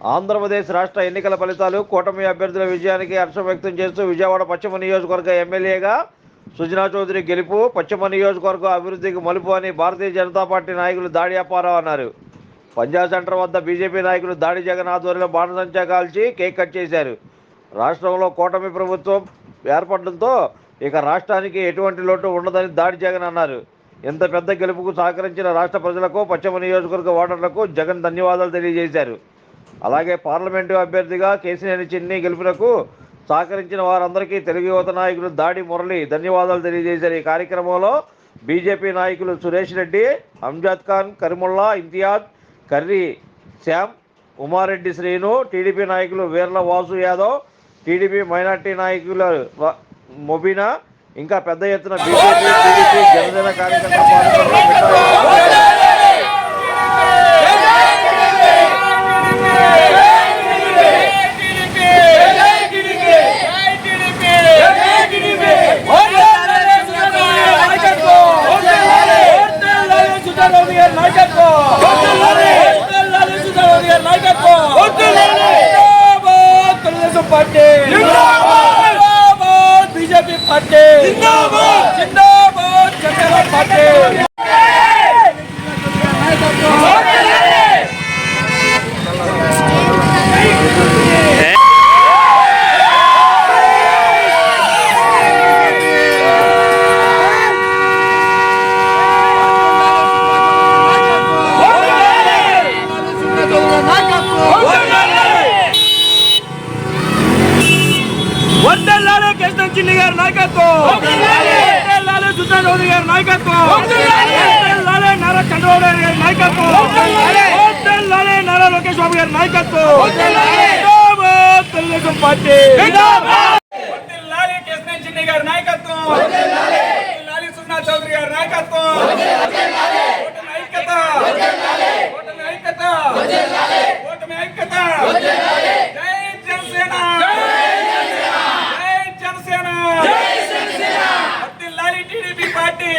ఆంధ్రప్రదేశ్ రాష్ట్ర ఎన్నికల ఫలితాలు కూటమి అభ్యర్థుల విజయానికి హర్షం వ్యక్తం చేస్తూ విజయవాడ పశ్చిమ నియోజకవర్గ ఎమ్మెల్యేగా సుజనా చౌదరి గెలుపు పశ్చిమ నియోజకవర్గ అభివృద్ధికి మలుపు అని భారతీయ జనతా పార్టీ నాయకులు దాడి అప్పారావు అన్నారు. పంజాబ్ సెంటర్ వద్ద బీజేపీ నాయకులు దాడి జగన్ ఆధ్వర్యంలో బాణసంచా కాల్చి కేక్ కట్ చేశారు. రాష్ట్రంలో కూటమి ప్రభుత్వం ఏర్పడడంతో ఇక రాష్ట్రానికి ఎటువంటి లోటు ఉండదని దాడి జగన్ అన్నారు. ఇంత పెద్ద గెలుపుకు సహకరించిన రాష్ట్ర ప్రజలకు పశ్చిమ నియోజకవర్గ ఓటర్లకు జగన్ ధన్యవాదాలు తెలియజేశారు. అలాగే పార్లమెంటు అభ్యర్థిగా కేసీనేని చిన్ని గెలుపునకు సహకరించిన వారందరికీ తెలుగు యువత నాయకులు దాడి మురళి ధన్యవాదాలు తెలియజేశారు. ఈ కార్యక్రమంలో బీజేపీ నాయకులు సురేష్ రెడ్డి అంజాద్ ఖాన్ కరిముల్లా ఇంతియాజ్ కర్రీ శ్యామ్ ఉమారెడ్డి శ్రీను టీడీపీ నాయకులు వీర్ల వాసు యాదవ్ టీడీపీ మైనార్టీ నాయకులు మొబీనా ఇంకా పెద్ద ఎత్తున బీజేపీ టీడీపీ జనసేన కార్యకర్తలు వందలాలే కృష్ణ చిన్ని గారి నాయకత్వం. వందలాలే సుధా చౌదరి గారి నాయకత్వం. వందలాలే నారా చంద్రబాబు నాయుడు గారి నాయకత్వం. వందలాలే నారా లోకేష్ బాబు గారి నాయకత్వం. తెలుగుదేశం పార్టీ. కృష్ణ చిన్ని గారి నాయకత్వం. చౌదరి గారి నాయకత్వం ఓటమి ఐక్యత ఓటమి ఐక్యత ఓటమి ఐక్యత జై జనసేన జై జనసేన వర్ధిల్లాలి టీడీపీ పార్టీ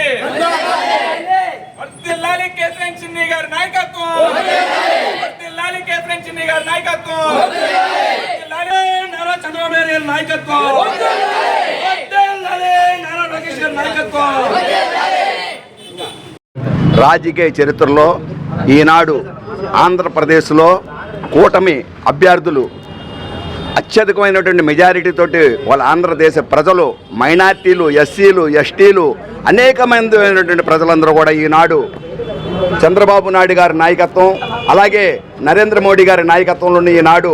వర్ధిల్లాలి కేసీఆర్ చిన్ని గారి నాయకత్వం వర్ధిల్లాలి కేసీఆర్ చిన్ని గారి నాయకత్వం వర్ధిల్లాలి నారా చంద్రబాబు నాయుడు గారి నాయకత్వం! రాజకీయ చరిత్రలో ఈనాడు ఆంధ్రప్రదేశ్లో కూటమి అభ్యర్థులు అత్యధికమైనటువంటి మెజారిటీతోటి వాళ్ళ ఆంధ్రదేశ ప్రజలు మైనార్టీలు ఎస్సీలు ఎస్టీలు అనేకమైనటువంటి ప్రజలందరూ కూడా ఈనాడు చంద్రబాబు నాయుడు గారి నాయకత్వం అలాగే నరేంద్ర మోడీ గారి నాయకత్వంలోని ఈనాడు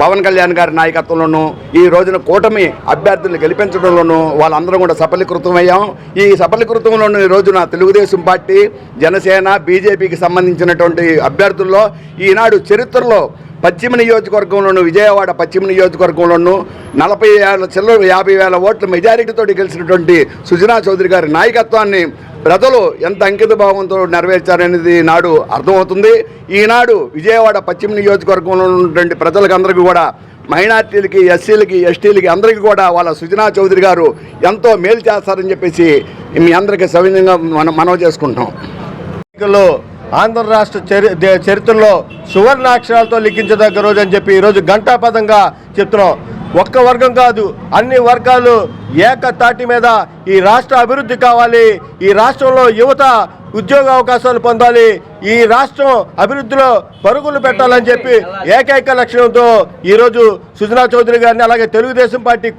పవన్ కళ్యాణ్ గారి నాయకత్వంలోనూ ఈ రోజున కూటమి అభ్యర్థులను గెలిపించడంలోనూ వాళ్ళందరం కూడా సఫలీకృతమయ్యాం. ఈ సఫలీకృతంలోనూ ఈ రోజున తెలుగుదేశం పార్టీ జనసేన బీజేపీకి సంబంధించినటువంటి అభ్యర్థుల్లో ఈనాడు చరిత్రలో పశ్చిమ నియోజకవర్గంలోను విజయవాడ పశ్చిమ నియోజకవర్గంలోను నలభై వేల చిల్లర యాభై వేల ఓట్ల మెజారిటీతో గెలిచినటువంటి సుజనా చౌదరి గారి నాయకత్వాన్ని ప్రజలు ఎంత అంకిత భావంతో నెరవేర్చారనేది నాడు అర్థమవుతుంది. ఈనాడు విజయవాడ పశ్చిమ నియోజకవర్గంలో ఉన్నటువంటి ప్రజలకు అందరికీ కూడా మైనార్టీలకి ఎస్సీలకి ఎస్టీలకి అందరికీ కూడా వాళ్ళ సుజనా చౌదరి గారు ఎంతో మేలు చేస్తారని చెప్పేసి మీ అందరికీ సవినయంగా మనం మనవి చేసుకుంటాం ఎన్నికల్లో ఆంధ్ర రాష్ట్ర చరి చరిత్రలో సువర్ణాక్షరాలతో లిఖించదగ్గ రోజు అని చెప్పి ఈరోజు ఘంటాపదంగా చెప్తున్నాం ఒక్క వర్గం కాదు అన్ని వర్గాలు ఏకతాటి మీద ఈ రాష్ట్ర అభివృద్ధి కావాలి ఈ రాష్ట్రంలో యువత ఉద్యోగ అవకాశాలు పొందాలి ఈ రాష్ట్రం అభివృద్ధిలో పరుగులు పెట్టాలని చెప్పి ఏకైక లక్ష్యంతో ఈరోజు సుజనా చౌదరి గారిని అలాగే తెలుగుదేశం పార్టీ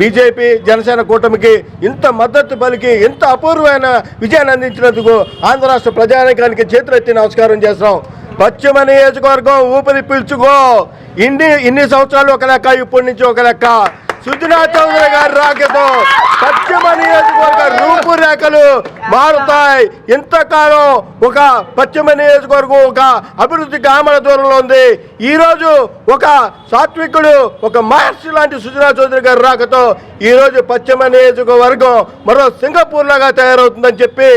బీజేపీ జనసేన కూటమికి ఇంత మద్దతు పలికి ఇంత అపూర్వమైన విజయాన్ని అందించినందుకు ఆంధ్ర రాష్ట్ర ప్రజానికానికి చేతులెత్తి నమస్కారం చేస్తున్నాం. పశ్చిమ నియోజకవర్గం ఊపిరి పీల్చుకో. ఇన్ని ఇన్ని సంవత్సరాలు ఒక లెక్క ఇప్పటి నుంచి ఒక లెక్క. సుజనా చౌదరి గారి రాకతో పశ్చిమ నియోజకవర్గ రూపురేఖలు మారుతాయి. ఇంతకాలం ఒక పశ్చిమ నియోజకవర్గం ఒక అభివృద్ధి ఆమల దూరంలో ఉంది. ఈరోజు ఒక సాత్వికుడు ఒక మహర్షి లాంటి సుజనా చౌదరి గారి రాకతో ఈ రోజు పశ్చిమ నియోజకవర్గం మరో సింగపూర్ లాగా తయారవుతుందని చెప్పి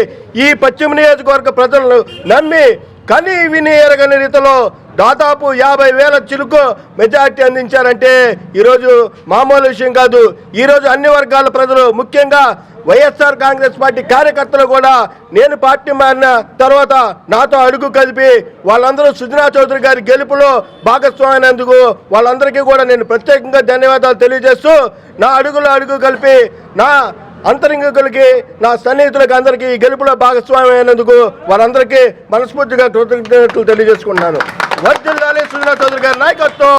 ఈ పశ్చిమ నియోజకవర్గ ప్రజలను నమ్మి కని విని ఎరగని రీతిలో దాదాపు యాభై వేల చిలుకు మెజార్టీ అందించారంటే ఈరోజు మామూలు విషయం కాదు. ఈరోజు అన్ని వర్గాల ప్రజలు ముఖ్యంగా వైఎస్ఆర్ కాంగ్రెస్ పార్టీ కార్యకర్తలు కూడా నేను పార్టీ మారిన తర్వాత నాతో అడుగు కలిపి వాళ్ళందరూ సుజనా చౌదరి గారి గెలుపులో భాగస్వామైనందుకు వాళ్ళందరికీ కూడా నేను ప్రత్యేకంగా ధన్యవాదాలు తెలియజేస్తూ నా అడుగులో అడుగు కలిపి నా అంతరంగికులకి నా సన్నిహితులకి అందరికీ ఈ గెలుపులో భాగస్వామి అయినందుకు వారందరికీ మనస్ఫూర్తిగా కృతజ్ఞతలు తెలియజేసుకుంటున్నాను. వర్జిల్లాలి సుజనా చౌదరి గారి నాయకత్వం.